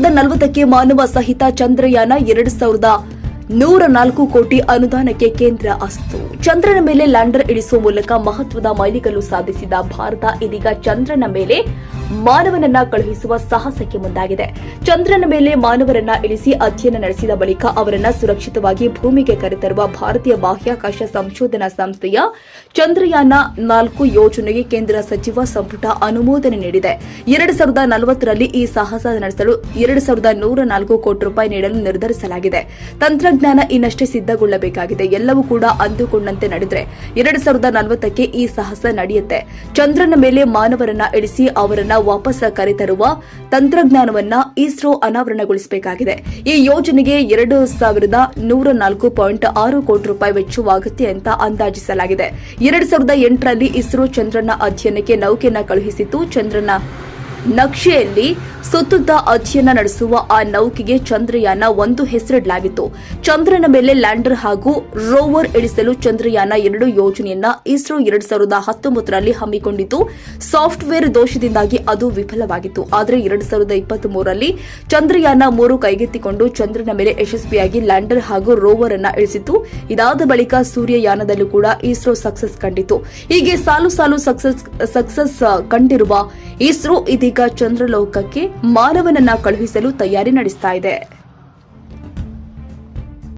ಸಾವಿರದ ನಲವತ್ತಕ್ಕೆ ಮಾನವ ಸಹಿತ ಚಂದ್ರಯಾನ ಎರಡು ಸಾವಿರದ ನೂರ ನಾಲ್ಕು ಕೋಟಿ ಅನುದಾನಕ್ಕೆ ಕೇಂದ್ರ ಅಸ್ತು ಚಂದ್ರನ ಮೇಲೆ ಲ್ಯಾಂಡರ್ ಇಳಿಸುವ ಮೂಲಕ ಮಹತ್ವದ ಮೈಲಿಗಲ್ಲು ಸಾಧಿಸಿದ ಭಾರತ ಇದೀಗ ಚಂದ್ರನ ಮೇಲೆ ಮಾನವನನ್ನ ಕಳುಹಿಸುವ ಸಾಹಸಕ್ಕೆ ಮುಂದಾಗಿದೆ. ಚಂದ್ರನ ಮೇಲೆ ಮಾನವರನ್ನ ಇಳಿಸಿ ಅಧ್ಯಯನ ನಡೆಸಿದ ಬಳಿಕ ಅವರನ್ನ ಸುರಕ್ಷಿತವಾಗಿ ಭೂಮಿಗೆ ಕರೆತರುವ ಭಾರತೀಯ ಬಾಹ್ಯಾಕಾಶ ಸಂಶೋಧನಾ ಸಂಸ್ಥೆಯ ಚಂದ್ರಯಾನ ನಾಲ್ಕು ಯೋಜನೆಗೆ ಕೇಂದ್ರ ಸಚಿವ ಸಂಪುಟ ಅನುಮೋದನೆ ನೀಡಿದೆ. ಎರಡು ಸಾವಿರದ ನಲವತ್ತರಲ್ಲಿ ಈ ಸಾಹಸ ನಡೆಸಲು ಎರಡು ಸಾವಿರದ ನೂರ ನಾಲ್ಕು ಕೋಟಿ ರೂಪಾಯಿ ನೀಡಲು ನಿರ್ಧರಿಸಲಾಗಿದೆ. ತಂತ್ರಜ್ಞಾನ ಇನ್ನಷ್ಟೇ ಸಿದ್ಧಗೊಳ್ಳಬೇಕಾಗಿದೆ. ಎಲ್ಲವೂ ಕೂಡ ಅಂದುಕೊಂಡಂತೆ ನಡೆದರೆ ಎರಡು ಸಾವಿರದ ನಲವತ್ತಕ್ಕೆ ಈ ಸಾಹಸ ನಡೆಯುತ್ತೆ. ಚಂದ್ರನ ಮೇಲೆ ಮಾನವರನ್ನ ಇಳಿಸಿ ಅವರನ್ನ ವಾಪಸ್ ಕರೆತರುವ ತಂತ್ರಜ್ಞಾನವನ್ನ ಇಸ್ರೋ ಅನಾವರಣಗೊಳಿಸಬೇಕಾಗಿದೆ. ಈ ಯೋಜನೆಗೆ ಎರಡು ಸಾವಿರದ ನೂರ ನಾಲ್ಕು ಪಾಯಿಂಟ್ ಆರು ಕೋಟಿ ರೂಪಾಯಿ ವೆಚ್ಚವಾಗುತ್ತೆ ಅಂತ ಅಂದಾಜಿಸಲಾಗಿದೆ. ಎರಡು ಸಾವಿರದ ಎಂಟರಲ್ಲಿ ಇಸ್ರೋ ಚಂದ್ರನ ಅಧ್ಯಯನಕ್ಕೆ ನೌಕೆಯನ್ನು ಕಳುಹಿಸಿತ್ತು. ಚಂದ್ರನ ನಕ್ಷೆಯಲ್ಲಿ ಸುತ್ತುತ್ತ ಅಧ್ಯಯನ ನಡೆಸುವ ಆ ನೌಕೆಗೆ ಚಂದ್ರಯಾನ ಒಂದು ಹೆಸರಿಡಲಾಗಿತ್ತು. ಚಂದ್ರನ ಮೇಲೆ ಲ್ಯಾಂಡರ್ ಹಾಗೂ ರೋವರ್ ಇಳಿಸಲು ಚಂದ್ರಯಾನ ಎರಡು ಯೋಜನೆಯನ್ನ ಇಸ್ರೋ ಎರಡ್ ಸಾವಿರದ ಹತ್ತೊಂಬತ್ತರಲ್ಲಿ ಹಮ್ಮಿಕೊಂಡಿದ್ದು, ಸಾಫ್ಟ್ವೇರ್ ದೋಷದಿಂದಾಗಿ ಅದು ವಿಫಲವಾಗಿತ್ತು. ಆದರೆ ಎರಡ್ ಸಾವಿರದ ಇಪ್ಪತ್ತ್ ಮೂರರಲ್ಲಿ ಚಂದ್ರಯಾನ ಮೂರು ಕೈಗೆತ್ತಿಕೊಂಡು ಚಂದ್ರನ ಮೇಲೆ ಯಶಸ್ವಿಯಾಗಿ ಲ್ಯಾಂಡರ್ ಹಾಗೂ ರೋವರ್ ಅನ್ನ ಇಳಿಸಿತು ಇದಾದ ಬಳಿಕ ಸೂರ್ಯಯಾನದಲ್ಲೂ ಕೂಡ ಇಸ್ರೋ ಸಕ್ಸಸ್ ಕಂಡಿತು ಹೀಗೆ ಸಾಲು ಸಾಲು ಸಕ್ಸಸ್ ಸಕ್ಸಸ್ ಕಂಡಿರುವ ಇಸ್ರೋ ಇದೀಗ ಚಂದ್ರಲೋಕಕ್ಕೆ ಮಾನವನನ್ನ ಕಳುಹಿಸಲು ತಯಾರಿ ನಡೆಸ್ತಾ ಇದೆ.